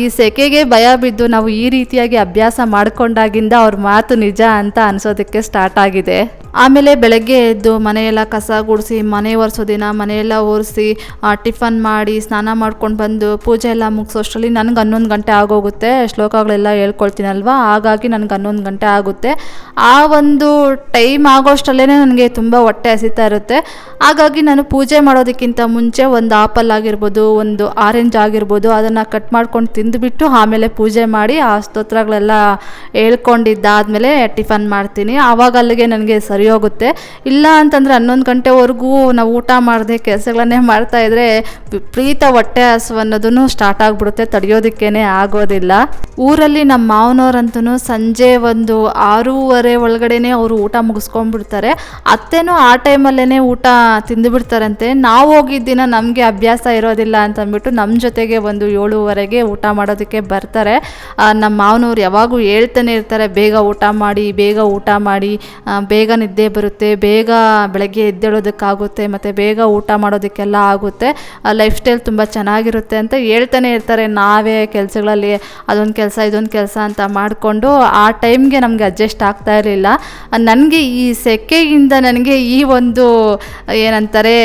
ಈ ಸೆಕೆಗೆ ಭಯ ಬಿದ್ದು ನಾವು ಈ ರೀತಿಯಾಗಿ ಅಭ್ಯಾಸ ಮಾಡಿಕೊಂಡಾಗಿಂದ ಅವ್ರ ಮಾತು ನಿಜ ಅಂತ ಅನ್ಸೋದಕ್ಕೆ ಸ್ಟಾರ್ಟ್ ಆಗಿದೆ. ಆಮೇಲೆ ಬೆಳಗ್ಗೆ ಎದ್ದು ಮನೆಯೆಲ್ಲ ಕಸ ಗುಡಿಸಿ, ಮನೆ ಒರೆಸೋ ದಿನ ಮನೆಯೆಲ್ಲ ಒರೆಸಿ ಟಿಫನ್ ಮಾಡಿ, ಸ್ನಾನ ಮಾಡ್ಕೊಂಡು ಬಂದು ಪೂಜೆ ಎಲ್ಲ ಮುಗಿಸೋಷ್ಟರಲ್ಲಿ ನನಗೆ ಹನ್ನೊಂದು ಗಂಟೆ ಆಗೋಗುತ್ತೆ. ಶ್ಲೋಕಗಳೆಲ್ಲ ಹೇಳ್ಕೊಳ್ತೀನಲ್ವ? ಹಾಗಾಗಿ ನನಗೆ ಹನ್ನೊಂದು ಗಂಟೆ ಆಗುತ್ತೆ. ಆ ಒಂದು ಟೈಮ್ ಆಗೋಷ್ಟರಲ್ಲೇ ನನಗೆ ತುಂಬ ಹೊಟ್ಟೆ ಹಸಿತಾ ಇರುತ್ತೆ. ಹಾಗಾಗಿ ನಾನು ಪೂಜೆ ಮಾಡೋದಕ್ಕಿಂತ ಮುಂಚೆ ಒಂದು ಆಪಲ್ ಆಗಿರ್ಬೋದು, ಒಂದು ಆರೆಂಜ್ ಆಗಿರ್ಬೋದು, ಅದನ್ನು ಕಟ್ ಮಾಡ್ಕೊಂಡು ತಿಂದುಬಿಟ್ಟು ಆಮೇಲೆ ಪೂಜೆ ಮಾಡಿ ಆ ಸ್ತೋತ್ರಗಳೆಲ್ಲ ಹೇಳ್ಕೊಂಡಿದ್ದಾದಮೇಲೆ ಟಿಫನ್ ಮಾಡ್ತೀನಿ. ಆವಾಗ ಅಲ್ಲಿಗೆ ನನಗೆ ಸರಿ ಹೋಗುತ್ತೆ. ಇಲ್ಲ ಅಂತಂದರೆ ಹನ್ನೊಂದು ಗಂಟೆವರೆಗೂ ನಾವು ಊಟ ಮಾಡದೆ ಕೆಲಸಗಳನ್ನೇ ಮಾಡ್ತಾ ಇದ್ರೆ ವಿಪರೀತ ಹೊಟ್ಟೆ ಹಸು ಅನ್ನೋದನ್ನು ಸ್ಟಾರ್ಟ್ ಆಗಿಬಿಡುತ್ತೆ. ತಡೆಯೋದಕ್ಕೇ ಆಗೋದಿಲ್ಲ. ಊರಲ್ಲಿ ನಮ್ಮ ಮಾವನವರಂತೂ ಸಂಜೆ ಒಂದು ಆರೂವರೆ ಒಳಗಡೆನೆ ಅವರು ಊಟ ಮುಗಿಸ್ಕೊಂಡ್ಬಿಡ್ತಾರೆ. ಅತ್ತೆನೂ ಆ ಟೈಮಲ್ಲೇ ಊಟ ತಿಂದುಬಿಡ್ತಾರಂತೆ ನಾವು ಹೋಗಿದ್ದ ದಿನ ನಮಗೆ ಅಭ್ಯಾಸ ಇರೋದಿಲ್ಲ ಅಂತ ಅಂದ್ಬಿಟ್ಟು ನಮ್ಮ ಜೊತೆಗೆ ಒಂದು ಏಳುವರೆಗೆ ಊಟ ಮಾಡೋದಕ್ಕೆ ಬರ್ತಾರೆ. ನಮ್ಮ ಮಾವನವ್ರು ಯಾವಾಗೂ ಹೇಳ್ತಾನೆ ಇರ್ತಾರೆ, ಬೇಗ ಊಟ ಮಾಡಿ, ಬೇಗ ಊಟ ಮಾಡಿ ಬೇಗ ನಿದ್ದೆ ಬರುತ್ತೆ, ಬೇಗ ಬೆಳಗ್ಗೆ ಎದ್ದೇಳೋದಕ್ಕಾಗುತ್ತೆ, ಮತ್ತು ಬೇಗ ಊಟ ಮಾಡೋದಕ್ಕೆಲ್ಲ ಆಗುತ್ತೆ. ಲೈಫ್ ಸ್ಟೈಲ್ ತುಂಬ ಚೆನ್ನಾಗಿರುತ್ತೆ ಅಂತ ಹೇಳ್ತಾನೆ ಇರ್ತಾರೆ. ನಾವೇ ಕೆಲಸಗಳಲ್ಲಿ ಅದೊಂದು ಕೆಲಸ, ಇದೊಂದು ಕೆಲಸ ಅಂತ ಮಾಡಿಕೊಂಡು ಆ ಟೈಮ್ಗೆ ನಮಗೆ ಅಡ್ಜಸ್ಟ್ ಆಗ್ತಾ ಇರಲಿಲ್ಲ. ನನಗೆ ಈ ಸೆಕೆಯಿಂದ ನನಗೆ ಈ ಒಂದು, ಏನಂತಾರೆ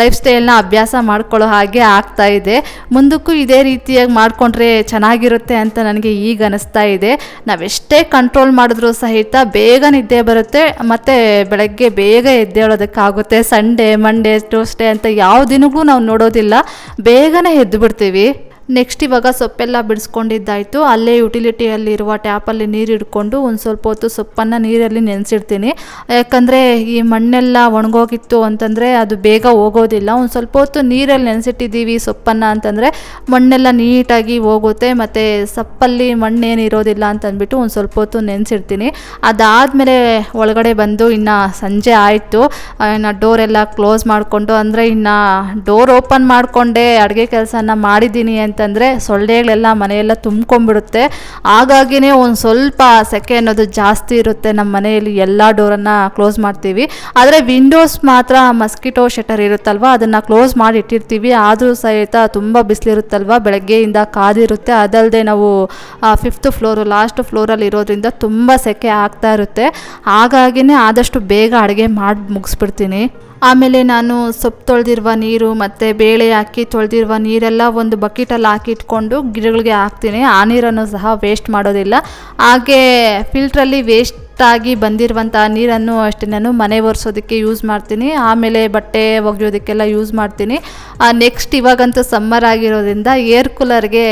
ಲೈಫ್ ಸ್ಟೈಲ್ನ ಅಭ್ಯಾಸ ಮಾಡ್ಕೊಳ್ಳೋ ಹಾಗೆ ಆಗ್ತಾ ಇದೆ. ಮುಂದಕ್ಕೂ ಇದೇ ರೀತಿಯಾಗಿ ಮಾಡಿಕೊಂಡ್ರೆ ಚೆನ್ನಾಗಿರುತ್ತೆ ಅಂತ ನನಗೆ ಈಗ ಅನಿಸ್ತಾ ಇದೆ. ನಾವೆಷ್ಟೇ ಕಂಟ್ರೋಲ್ ಮಾಡಿದ್ರೂ ಸಹಿತ ಬೇಗ ನಿದ್ದೆ ಬರುತ್ತೆ. ಮತ್ತು ಬೆಳಗ್ಗೆ ಬೇಗ ಎದ್ದೇಳೋದಕ್ಕಾಗುತ್ತೆ. ಸಂಡೇ ಮಂಡೇ ಟ್ಯೂಸ್ಡೇ ಅಂತ ಯಾವ ದಿನಗೂ ನಾವು ನೋಡೋದಿಲ್ಲ. ಬೇಗನೆ ಎದ್ದು ಬಿಡ್ತೀವಿ. ನೆಕ್ಸ್ಟ್ ಇವಾಗ ಸೊಪ್ಪೆಲ್ಲ ಬಿಡಿಸ್ಕೊಂಡಿದ್ದಾಯಿತು. ಅಲ್ಲೇ ಯುಟಿಲಿಟಿಯಲ್ಲಿರುವ ಟ್ಯಾಪಲ್ಲಿ ನೀರು ಹಿಡ್ಕೊಂಡು ಒಂದು ಸ್ವಲ್ಪ ಹೊತ್ತು ಸೊಪ್ಪನ್ನು ನೀರಲ್ಲಿ ನೆನೆಸಿಡ್ತೀನಿ. ಯಾಕಂದರೆ ಈ ಮಣ್ಣೆಲ್ಲ ಒಣಗೋಗಿತ್ತು ಅಂತಂದರೆ ಅದು ಬೇಗ ಹೋಗೋದಿಲ್ಲ. ಒಂದು ಸ್ವಲ್ಪ ಹೊತ್ತು ನೀರಲ್ಲಿ ನೆನೆಸಿಟ್ಟಿದ್ದೀವಿ ಸೊಪ್ಪನ್ನು ಅಂತಂದರೆ ಮಣ್ಣೆಲ್ಲ ನೀಟಾಗಿ ಹೋಗುತ್ತೆ. ಮತ್ತು ಸೊಪ್ಪಲ್ಲಿ ಮಣ್ಣೇನಿರೋದಿಲ್ಲ ಇರೋದಿಲ್ಲ ಅಂತ ಅಂದ್ಬಿಟ್ಟು ಒಂದು ಸ್ವಲ್ಪ ಹೊತ್ತು ನೆನೆಸಿಡ್ತೀನಿ. ಅದಾದಮೇಲೆ ಒಳಗಡೆ ಬಂದು ಇನ್ನು ಸಂಜೆ ಆಯಿತು. ಇನ್ನು ಡೋರೆಲ್ಲ ಕ್ಲೋಸ್ ಮಾಡಿಕೊಂಡು ಅಂದರೆ ಇನ್ನು ಡೋರ್ ಓಪನ್ ಮಾಡಿಕೊಂಡೆ ಅಡುಗೆ ಕೆಲಸನ ಮಾಡಿದ್ದೀನಿ ಅಂತಂದರೆ ಸೊಳ್ಳೆಗಳೆಲ್ಲ ಮನೆಯೆಲ್ಲ ತುಂಬ್ಕೊಂಡ್ಬಿಡುತ್ತೆ. ಹಾಗಾಗಿನೇ ಒಂದು ಸ್ವಲ್ಪ ಸೆಕೆ ಅನ್ನೋದು ಜಾಸ್ತಿ ಇರುತ್ತೆ ನಮ್ಮ ಮನೆಯಲ್ಲಿ ಎಲ್ಲ ಡೋರನ್ನು ಕ್ಲೋಸ್ ಮಾಡ್ತೀವಿ. ಆದರೆ ವಿಂಡೋಸ್ ಮಾತ್ರ ಮಸ್ಕಿಟೋ ಶಟರ್ ಇರುತ್ತಲ್ವ? ಅದನ್ನು ಕ್ಲೋಸ್ ಮಾಡಿ ಇಟ್ಟಿರ್ತೀವಿ. ಆದರೂ ಸಹಿತ ತುಂಬ ಬಿಸಿಲಿರುತ್ತಲ್ವ? ಬೆಳಗ್ಗೆಯಿಂದ ಕಾದಿರುತ್ತೆ ಅದಲ್ಲದೆ ನಾವು ಫಿಫ್ತ್ ಫ್ಲೋರು ಲಾಸ್ಟ್ ಫ್ಲೋರಲ್ಲಿ ಇರೋದ್ರಿಂದ ತುಂಬ ಸೆಕೆ ಆಗ್ತಾ ಇರುತ್ತೆ. ಹಾಗಾಗಿನೇ ಆದಷ್ಟು ಬೇಗ ಅಡುಗೆ ಮಾಡಿ ಮುಗಿಸ್ಬಿಡ್ತೀನಿ. ಆಮೇಲೆ ನಾನು ಸೊಪ್ಪು ತೊಳೆದಿರುವ ನೀರು ಮತ್ತು ಬೇಳೆ ಹಾಕಿ ತೊಳೆದಿರುವ ನೀರೆಲ್ಲ ಒಂದು ಬಕೆಟಲ್ಲಿ ಹಾಕಿಟ್ಕೊಂಡು ಗಿಡಗಳಿಗೆ ಹಾಕ್ತೀನಿ. ಆ ನೀರನ್ನು ಸಹ ವೇಸ್ಟ್ ಮಾಡೋದಿಲ್ಲ. ಹಾಗೆ ಫಿಲ್ಟ್ರಲ್ಲಿ ವೇಸ್ಟ್ ಆಗಿ ಬಂದಿರುವಂಥ ನೀರನ್ನು ಅಷ್ಟೇ ನಾನು ಮನೆ ಒರೆಸೋದಕ್ಕೆ ಯೂಸ್ ಮಾಡ್ತೀನಿ. ಆಮೇಲೆ ಬಟ್ಟೆ ಒಗೆಯೋದಕ್ಕೆಲ್ಲ ಯೂಸ್ ಮಾಡ್ತೀನಿ. ನೆಕ್ಸ್ಟ್ ಇವಾಗಂತೂ ಸಮ್ಮರ್ ಆಗಿರೋದ್ರಿಂದ ಏರ್ ಕೂಲರ್ಗೆ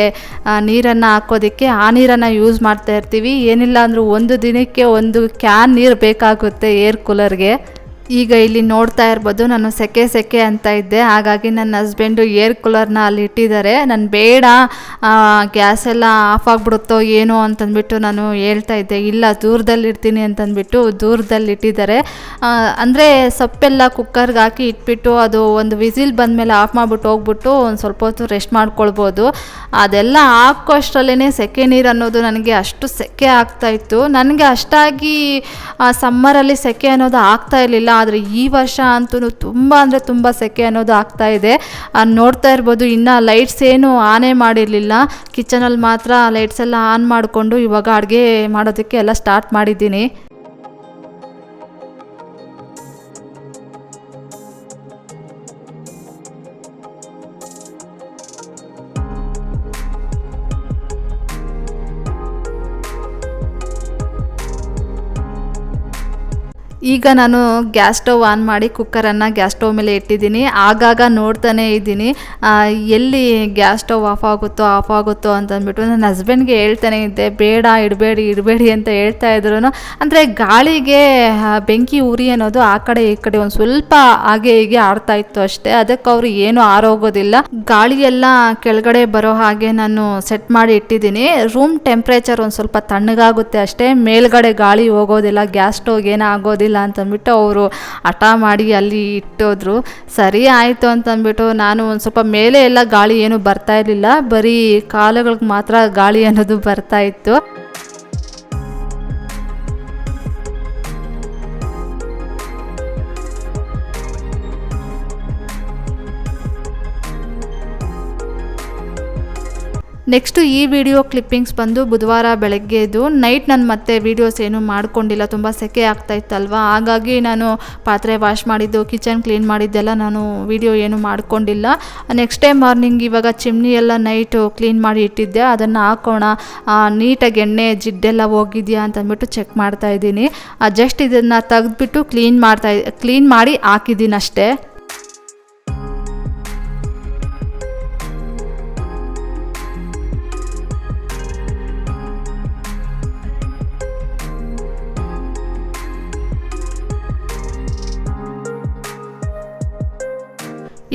ನೀರನ್ನು ಹಾಕೋದಕ್ಕೆ ಆ ನೀರನ್ನು ಯೂಸ್ ಮಾಡ್ತಾ ಇರ್ತೀವಿ. ಏನಿಲ್ಲ ಅಂದರೂ ಒಂದು ದಿನಕ್ಕೆ ಒಂದು ಕ್ಯಾನ್ ನೀರು ಬೇಕಾಗುತ್ತೆ ಏರ್ ಕೂಲರ್ಗೆ ಈಗ ಇಲ್ಲಿ ನೋಡ್ತಾ ಇರ್ಬೋದು, ನಾನು ಸೆಕೆ ಸೆಕೆ ಅಂತ ಇದ್ದೆ. ಹಾಗಾಗಿ ನನ್ನ ಹಸ್ಬೆಂಡು ಏರ್ ಕೂಲರ್ನ ಅಲ್ಲಿ ಇಟ್ಟಿದ್ದಾರೆ. ನಾನು ಬೇಡ ಗ್ಯಾಸ್ ಎಲ್ಲ ಆಫ್ ಆಗಿಬಿಡುತ್ತೋ ಏನೋ ಅಂತಂದ್ಬಿಟ್ಟು ನಾನು ಹೇಳ್ತಾ ಇದ್ದೆ. ಇಲ್ಲ, ದೂರದಲ್ಲಿ ಇಡ್ತೀನಿ ಅಂತಂದ್ಬಿಟ್ಟು ದೂರದಲ್ಲಿ ಇಟ್ಟಿದ್ದಾರೆ. ಅಂದರೆ ಸೊಪ್ಪೆಲ್ಲ ಕುಕ್ಕರ್ಗೆ ಹಾಕಿ ಇಟ್ಬಿಟ್ಟು ಅದು ಒಂದು ವಿಸಿಲ್ ಬಂದಮೇಲೆ ಆಫ್ ಮಾಡಿಬಿಟ್ಟು ಹೋಗ್ಬಿಟ್ಟು ಒಂದು ಸ್ವಲ್ಪ ಹೊತ್ತು ರೆಸ್ಟ್ ಮಾಡ್ಕೊಳ್ಬೋದು. ಅದೆಲ್ಲ ಹಾಕೋ ಅಷ್ಟರಲ್ಲೇ ಸೆಕೆ ನೀರು ಅನ್ನೋದು ನನಗೆ ಅಷ್ಟು ಸೆಕೆ ಆಗ್ತಾಯಿತ್ತು ನನಗೆ ಅಷ್ಟಾಗಿ ಸಮ್ಮರಲ್ಲಿ ಸೆಕೆ ಅನ್ನೋದು ಆಗ್ತಾ ಇರಲಿಲ್ಲ. ಆದರೆ ಈ ವರ್ಷ ಅಂತೂ ತುಂಬ ಅಂದರೆ ತುಂಬ ಸೆಕೆ ಅನ್ನೋದು ಆಗ್ತಾ ಇದೆ. ನೋಡ್ತಾ ಇರ್ಬೋದು, ಇನ್ನು ಲೈಟ್ಸ್ ಏನು ಆನೇ ಮಾಡಿರಲಿಲ್ಲ. ಕಿಚನಲ್ಲಿ ಮಾತ್ರ ಲೈಟ್ಸ್ ಎಲ್ಲ ಆನ್ ಮಾಡಿಕೊಂಡು ಇವಾಗ ಅಡುಗೆ ಮಾಡೋದಕ್ಕೆ ಎಲ್ಲ ಸ್ಟಾರ್ಟ್ ಮಾಡಿದ್ದೀನಿ. ಈಗ ನಾನು ಗ್ಯಾಸ್ ಸ್ಟವ್ ಆನ್ ಮಾಡಿ ಕುಕ್ಕರನ್ನು ಗ್ಯಾಸ್ ಸ್ಟವ್ ಮೇಲೆ ಇಟ್ಟಿದ್ದೀನಿ. ಆಗಾಗ ನೋಡ್ತಾನೇ ಇದ್ದೀನಿ. ಎಲ್ಲಿ ಗ್ಯಾಸ್ ಸ್ಟವ್ ಆಫ್ ಆಗುತ್ತೋ ಆಫ್ ಆಗುತ್ತೋ ಅಂತಂದ್ಬಿಟ್ಟು ನನ್ನ ಹಸ್ಬೆಂಡ್ಗೆ ಹೇಳ್ತಾನೆ ಇದ್ದೆ. ಬೇಡ, ಇಡಬೇಡಿ ಇಡಬೇಡಿ ಅಂತ ಹೇಳ್ತಾ ಇದ್ರು ಅಂದರೆ ಗಾಳಿಗೆ ಬೆಂಕಿ ಉರಿ ಅನ್ನೋದು ಆ ಕಡೆ, ಈ ಕಡೆ ಒಂದು ಸ್ವಲ್ಪ ಹಾಗೆ ಹೀಗೆ ಆಡ್ತಾ ಇತ್ತು ಅಷ್ಟೇ. ಅದಕ್ಕೆ ಅವರು ಏನು ಆರೋಗೋದಿಲ್ಲ. ಗಾಳಿಯೆಲ್ಲ ಕೆಳಗಡೆ ಬರೋ ಹಾಗೆ ನಾನು ಸೆಟ್ ಮಾಡಿ ಇಟ್ಟಿದ್ದೀನಿ. ರೂಮ್ ಟೆಂಪ್ರೇಚರ್ ಒಂದು ಸ್ವಲ್ಪ ತಣ್ಣಗಾಗುತ್ತೆ ಅಷ್ಟೇ. ಮೇಲ್ಗಡೆ ಗಾಳಿ ಹೋಗೋದಿಲ್ಲ. ಗ್ಯಾಸ್ ಸ್ಟವ್ಗೆ ಏನೂ ಆಗೋದಿಲ್ಲ ಅಂತಂದ್ಬಿಟ್ಟು ಅವರು ಹಠ ಮಾಡಿ ಅಲ್ಲಿ ಇಟ್ಟೋದ್ರು. ಸರಿ ಆಯಿತು ಅಂತಂದ್ಬಿಟ್ಟು ನಾನು ಒಂದು ಸ್ವಲ್ಪ ಮೇಲೆ ಎಲ್ಲ ಗಾಳಿ ಏನು ಬರ್ತಾ ಇರಲಿಲ್ಲ. ಬರೀ ಕಾಲುಗಳಿಗೆ ಮಾತ್ರ ಗಾಳಿ ಅನ್ನೋದು ಬರ್ತಾ ಇತ್ತು. ನೆಕ್ಸ್ಟು ಈ ವಿಡಿಯೋ ಕ್ಲಿಪ್ಪಿಂಗ್ಸ್ ಬಂದು ಬುಧವಾರ ಬೆಳಗ್ಗೆದು ನೈಟ್ ನಾನು ಮತ್ತೆ ವೀಡಿಯೋಸ್ ಏನು ಮಾಡ್ಕೊಂಡಿಲ್ಲ. ತುಂಬ ಸೆಕೆ ಆಗ್ತಾ ಇತ್ತಲ್ವ? ಹಾಗಾಗಿ ನಾನು ಪಾತ್ರೆ ವಾಶ್ ಮಾಡಿದ್ದು, ಕಿಚನ್ ಕ್ಲೀನ್ ಮಾಡಿದ್ದೆಲ್ಲ ನಾನು ವೀಡಿಯೋ ಏನು ಮಾಡ್ಕೊಂಡಿಲ್ಲ. ನೆಕ್ಸ್ಟ್ ಡೇ ಮಾರ್ನಿಂಗ್ ಇವಾಗ ಚಿಮ್ನಿ ಎಲ್ಲ ನೈಟು ಕ್ಲೀನ್ ಮಾಡಿ ಇಟ್ಟಿದ್ದೆ. ಅದನ್ನು ಹಾಕೋಣ. ನೀಟಾಗಿ ಎಣ್ಣೆ, ಜಿಡ್ಡೆಲ್ಲ ಹೋಗಿದೆಯಾ ಅಂತಂದ್ಬಿಟ್ಟು ಚೆಕ್ ಮಾಡ್ತಾ ಇದ್ದೀನಿ. ಜಸ್ಟ್ ಇದನ್ನು ತೆಗೆದ್ಬಿಟ್ಟು ಕ್ಲೀನ್ ಮಾಡ್ತಾ ಕ್ಲೀನ್ ಮಾಡಿ ಹಾಕಿದ್ದೀನಿ ಅಷ್ಟೇ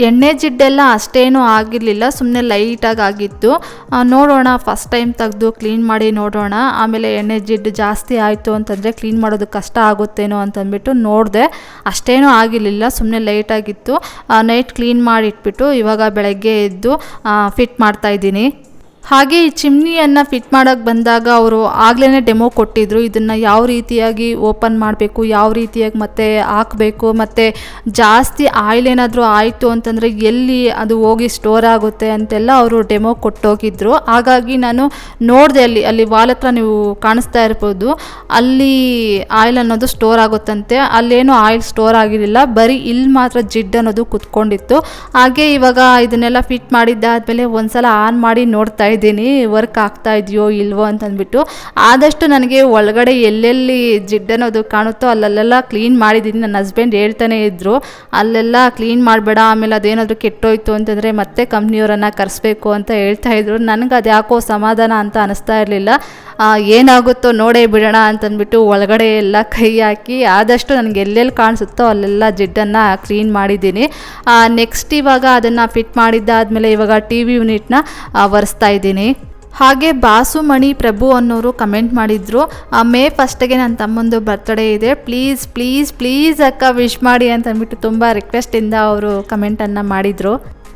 ಎಣ್ಣೆ ಜಿಡ್ಡೆಲ್ಲ ಅಷ್ಟೇನೂ ಆಗಿರಲಿಲ್ಲ ಸುಮ್ಮನೆ ಲೈಟಾಗಿ ಆಗಿತ್ತು. ನೋಡೋಣ ಫಸ್ಟ್ ಟೈಮ್ ತೆಗೆದು ಕ್ಲೀನ್ ಮಾಡಿ ನೋಡೋಣ. ಆಮೇಲೆ ಎಣ್ಣೆ ಜಿಡ್ಡು ಜಾಸ್ತಿ ಆಯಿತು ಅಂತಂದರೆ ಕ್ಲೀನ್ ಮಾಡೋದು ಕಷ್ಟ ಆಗುತ್ತೇನೋ ಅಂತಂದ್ಬಿಟ್ಟು ನೋಡಿದೆ. ಅಷ್ಟೇನೂ ಆಗಿರಲಿಲ್ಲ ಸುಮ್ಮನೆ ಲೈಟಾಗಿತ್ತು ನೈಟ್ ಕ್ಲೀನ್ ಮಾಡಿ ಇಟ್ಬಿಟ್ಟು ಇವಾಗ ಬೆಳಗ್ಗೆ ಎದ್ದು ಫಿಟ್ ಮಾಡ್ತಾ ಇದ್ದೀನಿ. ಹಾಗೆ ಈ ಚಿಮ್ನಿಯನ್ನು ಫಿಟ್ ಮಾಡೋಕ್ಕೆ ಬಂದಾಗ ಅವರು ಆಗಲೇ ಡೆಮೋ ಕೊಟ್ಟಿದ್ದರು ಇದನ್ನು ಯಾವ ರೀತಿಯಾಗಿ ಓಪನ್ ಮಾಡಬೇಕು, ಯಾವ ರೀತಿಯಾಗಿ ಮತ್ತೆ ಹಾಕಬೇಕು, ಮತ್ತು ಜಾಸ್ತಿ ಆಯಿಲ್ ಏನಾದರೂ ಆಯಿತು ಅಂತಂದರೆ ಎಲ್ಲಿ ಅದು ಹೋಗಿ ಸ್ಟೋರ್ ಆಗುತ್ತೆ ಅಂತೆಲ್ಲ ಅವರು ಡೆಮೋ ಕೊಟ್ಟೋಗಿದ್ರು. ಹಾಗಾಗಿ ನಾನು ನೋಡಿದೆ ಅಲ್ಲಿ ಅಲ್ಲಿ ವಾಲ್ ಹತ್ರ ನೀವು ಕಾಣಿಸ್ತಾ ಇರ್ಬೋದು. ಅಲ್ಲಿ ಆಯಿಲ್ ಅನ್ನೋದು ಸ್ಟೋರ್ ಆಗುತ್ತಂತೆ. ಅಲ್ಲೇನು ಆಯಿಲ್ ಸ್ಟೋರ್ ಆಗಿರಲಿಲ್ಲ. ಬರೀ ಇಲ್ಲಿ ಮಾತ್ರ ಜಿಡ್ ಅನ್ನೋದು ಕುತ್ಕೊಂಡಿತ್ತು. ಹಾಗೆ ಇವಾಗ ಇದನ್ನೆಲ್ಲ ಫಿಟ್ ಮಾಡಿದ್ದಾದಮೇಲೆ ಒಂದ್ಸಲ ಆನ್ ಮಾಡಿ ನೋಡ್ತಾ ಇದ್ದೀನಿ ವರ್ಕ್ ಆಗ್ತಾ ಇದೆಯೋ ಇಲ್ವೋ ಅಂತಂದ್ಬಿಟ್ಟು ಆದಷ್ಟು ನನಗೆ ಒಳಗಡೆ ಎಲ್ಲೆಲ್ಲಿ ಜಿಡ್ ಅನ್ನೋದು ಕಾಣುತ್ತೋ ಅಲ್ಲೆಲ್ಲ ಕ್ಲೀನ್ ಮಾಡಿದ್ದೀನಿ. ನನ್ನ ಹಸ್ಬೆಂಡ್ ಹೇಳ್ತಾನೆ ಇದ್ದರು ಅಲ್ಲೆಲ್ಲ ಕ್ಲೀನ್ ಮಾಡಬೇಡ, ಆಮೇಲೆ ಅದೇನಾದರೂ ಕೆಟ್ಟೋಯ್ತು ಅಂತಂದರೆ ಮತ್ತೆ ಕಂಪ್ನಿಯವರನ್ನು ಕರೆಸ್ಬೇಕು ಅಂತ ಹೇಳ್ತಾ ಇದ್ರು. ನನಗೆ ಅದು ಯಾಕೋ ಸಮಾಧಾನ ಅಂತ ಅನಿಸ್ತಾ ಇರಲಿಲ್ಲ. ಏನಾಗುತ್ತೋ ನೋಡೇ ಬಿಡೋಣ ಅಂತಂದ್ಬಿಟ್ಟು ಒಳಗಡೆ ಎಲ್ಲ ಕೈ ಹಾಕಿ ಆದಷ್ಟು ನನಗೆ ಎಲ್ಲೆಲ್ಲಿ ಕಾಣಿಸುತ್ತೋ ಅಲ್ಲೆಲ್ಲ ಜಿಡ್ಡನ್ನು ಕ್ಲೀನ್ ಮಾಡಿದ್ದೀನಿ. ನೆಕ್ಸ್ಟ್ ಇವಾಗ ಅದನ್ನು ಫಿಟ್ ಮಾಡಿದ್ದಾದಮೇಲೆ ಇವಾಗ ಟಿ ವಿ ಯೂನಿಟ್ನ ಒರೆಸ್ತಾ ಇದ್ದೀನಿ. ಹಾಗೆ ಬಾಸುಮಣಿ ಪ್ರಭು ಅನ್ನೋರು ಕಮೆಂಟ್ ಮಾಡಿದ್ರು. ಮೇ ಫಸ್ಟಿಗೆ ನನ್ನ ತಮ್ಮಂದು ಬರ್ತ್ಡೇ ಇದೆ. ಪ್ಲೀಸ್ ಪ್ಲೀಸ್ ಪ್ಲೀಸ್ ಅಕ್ಕ ವಿಶ್ ಮಾಡಿ ಅಂತ ಅಂದ್ಬಿಟ್ಟು ತುಂಬ ರಿಕ್ವೆಸ್ಟಿಂದ ಅವರು ಕಮೆಂಟನ್ನು ಮಾಡಿದರು.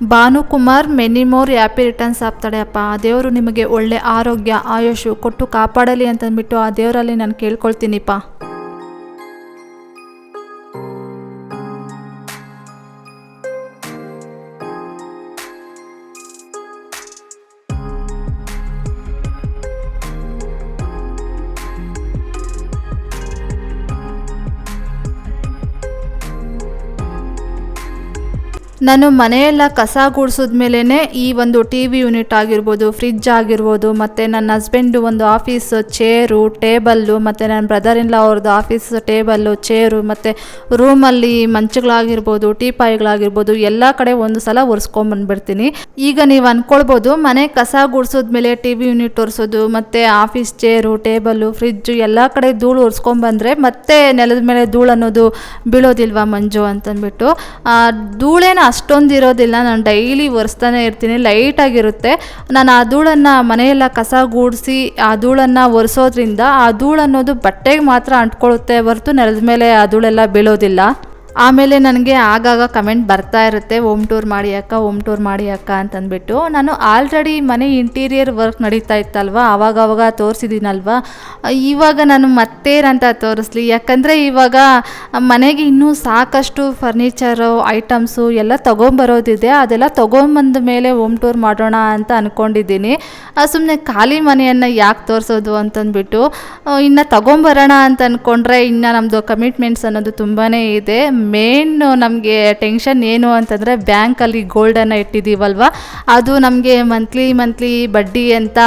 Bhanukumar many more happy returns ಆಗ್ತಾಳೆ ಅಪ್ಪ. ಆ ದೇವರು ನಿಮಗೆ ಒಳ್ಳೆ ಆರೋಗ್ಯ, ಆಯುಷು ಕೊಟ್ಟು ಕಾಪಾಡಲಿ ಅಂತಂದ್ಬಿಟ್ಟು ಆ ದೇವರಲ್ಲಿ ನಾನು ಕೇಳ್ಕೊಳ್ತೀನಿಪ್ಪ. ನಾನು ಮನೆಯೆಲ್ಲ ಕಸ ಗುಡಿಸಿದ ಮೇಲೇ ಈ ಒಂದು ಟಿ ವಿ ಯೂನಿಟ್ ಆಗಿರ್ಬೋದು ಫ್ರಿಜ್ ಆಗಿರ್ಬೋದು, ಮತ್ತು ನನ್ನ ಹಸ್ಬೆಂಡು ಒಂದು ಆಫೀಸ್ ಚೇರು ಟೇಬಲ್ಲು ಮತ್ತು ನನ್ನ ಬ್ರದರ್ ಇನ್ ಲಾ ಅವ್ರದ್ದು ಆಫೀಸ್ ಟೇಬಲ್ಲು ಚೇರು ಮತ್ತು ರೂಮಲ್ಲಿ ಮಂಚಗಳಾಗಿರ್ಬೋದು, ಟೀಪಾಯಿಗಳಾಗಿರ್ಬೋದು, ಎಲ್ಲ ಕಡೆ ಒಂದು ಸಲ ಒರೆಸ್ಕೊಂಬಂದ್ಬಿಡ್ತೀನಿ ಈಗ ನೀವು ಅಂದ್ಕೊಳ್ಬೋದು ಮನೆ ಕಸ ಗುಡಿಸಿದ್ಮೇಲೆ ಟಿ ವಿ ಯೂನಿಟ್ ಒರೆಸೋದು, ಮತ್ತು ಆಫೀಸ್ ಚೇರು ಟೇಬಲ್ಲು ಫ್ರಿಜ್ಜು ಎಲ್ಲ ಕಡೆ ಧೂಳು ಒರೆಸ್ಕೊಂಬಂದ್ರೆ ಮತ್ತೆ ನೆಲದ ಮೇಲೆ ಧೂಳು ಅನ್ನೋದು ಬೀಳೋದಿಲ್ವಾ ಮಂಜು ಅಂತಂದ್ಬಿಟ್ಟು. ಧೂಳೇನ ಧೂಳೇನು ಅಷ್ಟೊಂದು ಇರೋದಿಲ್ಲ ನಾನು ಡೈಲಿ ಒರೆಸ್ತಾನೆ ಇರ್ತೀನಿ. ಲೈಟಾಗಿರುತ್ತೆ ನಾನು ಆ ಧೂಳನ್ನು ಮನೆಯೆಲ್ಲ ಕಸ ಗೂಡಿಸಿ, ಆ ಧೂಳನ್ನು ಒರೆಸೋದ್ರಿಂದ ಆ ಧೂಳು ಅನ್ನೋದು ಬಟ್ಟೆಗೆ ಮಾತ್ರ ಅಂಟ್ಕೊಳ್ಳುತ್ತೆ ಹೊರತು ನೆಲದ ಮೇಲೆ ಆ ಧೂಳೆಲ್ಲ ಬೀಳೋದಿಲ್ಲ. ಆಮೇಲೆ ನನಗೆ ಆಗಾಗ ಕಮೆಂಟ್ ಬರ್ತಾ ಇರುತ್ತೆ, ಹೋಮ್ ಟೂರ್ ಮಾಡಿ ಅಕ್ಕ, ಹೋಮ್ ಟೂರ್ ಮಾಡಿ ಅಕ್ಕ ಅಂತಂದ್ಬಿಟ್ಟು. ನಾನು ಆಲ್ರೆಡಿ ಮನೆ ಇಂಟೀರಿಯರ್ ವರ್ಕ್ ನಡೀತಾ ಇತ್ತಲ್ವ? ಆವಾಗ ಅವಾಗ ತೋರಿಸಿದ್ದೀನಲ್ವ ಇವಾಗ ನಾನು ಮತ್ತೇನಂತ ತೋರಿಸ್ಲಿ. ಯಾಕಂದರೆ ಇವಾಗ ಮನೆಗೆ ಇನ್ನೂ ಸಾಕಷ್ಟು ಫರ್ನಿಚರು ಐಟಮ್ಸು ಎಲ್ಲ ತೊಗೊಂಬರೋದಿದೆ. ಅದೆಲ್ಲ ತೊಗೊಂಬಂದ ಮೇಲೆ ಹೋಮ್ ಟೂರ್ ಮಾಡೋಣ ಅಂತ ಅಂದ್ಕೊಂಡಿದ್ದೀನಿ ಸುಮ್ಮನೆ ಖಾಲಿ ಮನೆಯನ್ನು ಯಾಕೆ ತೋರಿಸೋದು ಅಂತಂದ್ಬಿಟ್ಟು, ಇನ್ನು ತೊಗೊಂಬರೋಣ ಅಂತ ಅಂದ್ಕೊಂಡ್ರೆ ಇನ್ನು ನಮ್ಮದು ಕಮಿಟ್ಮೆಂಟ್ಸ್ ಅನ್ನೋದು ತುಂಬಾ ಇದೆ. ಮೇನ್ ನಮಗೆ ಟೆನ್ಷನ್ ಏನು ಅಂತಂದರೆ ಬ್ಯಾಂಕಲ್ಲಿ ಗೋಲ್ಡನ್ನು ಇಟ್ಟಿದ್ದೀವಲ್ವ? ಅದು ನಮಗೆ ಮಂತ್ಲಿ ಮಂತ್ಲಿ ಬಡ್ಡಿ ಅಂತ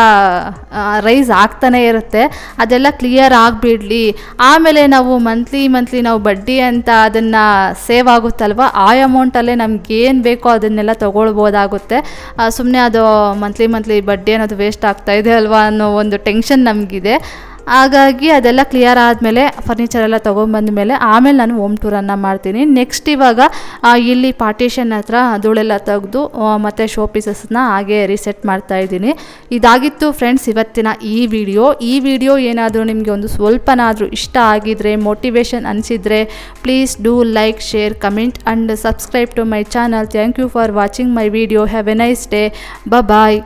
ರೈಸ್ ಆಗ್ತಾನೆ ಇರುತ್ತೆ. ಅದೆಲ್ಲ ಕ್ಲಿಯರ್ ಆಗಿಬಿಡಲಿ. ಆಮೇಲೆ ನಾವು ಮಂತ್ಲಿ ಮಂತ್ಲಿ ನಾವು ಬಡ್ಡಿ ಅಂತ ಅದನ್ನು ಸೇವ್ ಆಗುತ್ತಲ್ವ? ಆ ಅಮೌಂಟಲ್ಲೇ ನಮ್ಗೆ ಏನು ಬೇಕೋ ಅದನ್ನೆಲ್ಲ ತೊಗೊಳ್ಬೋದಾಗುತ್ತೆ. ಸುಮ್ಮನೆ ಅದು ಮಂತ್ಲಿ ಮಂತ್ಲಿ ಬಡ್ಡಿ ಅನ್ನೋದು ವೇಸ್ಟ್ ಆಗ್ತಾ ಇದೆ ಅಲ್ವಾ ಅನ್ನೋ ಒಂದು ಟೆನ್ಷನ್ ನಮಗಿದೆ. ಹಾಗಾಗಿ ಅದೆಲ್ಲ ಕ್ಲಿಯರ್ ಆದಮೇಲೆ ಫರ್ನಿಚರ್ ಎಲ್ಲ ತೊಗೊಂಬಂದ ಮೇಲೆ ಆಮೇಲೆ ನಾನು ಹೋಮ್ ಟೂರನ್ನು ಮಾಡ್ತೀನಿ. ನೆಕ್ಸ್ಟ್ ಇವಾಗ ಇಲ್ಲಿ ಪಾರ್ಟಿಷನ್ ಹತ್ರ ಧೂಳೆಲ್ಲ ತೆಗೆದು ಮತ್ತು ಶೋ ಪೀಸಸ್ನ ಹಾಗೆ ರೀಸೆಟ್ ಮಾಡ್ತಾ ಇದ್ದೀನಿ. ಇದಾಗಿತ್ತು ಫ್ರೆಂಡ್ಸ್ ಇವತ್ತಿನ ಈ ವಿಡಿಯೋ ಈ ವಿಡಿಯೋ ಏನಾದರೂ ನಿಮಗೆ ಒಂದು ಸ್ವಲ್ಪನಾದರೂ ಇಷ್ಟ ಆಗಿದರೆ motivation ಅನಿಸಿದರೆ please do like share comment and subscribe to my channel thank you for watching my video have a nice day bye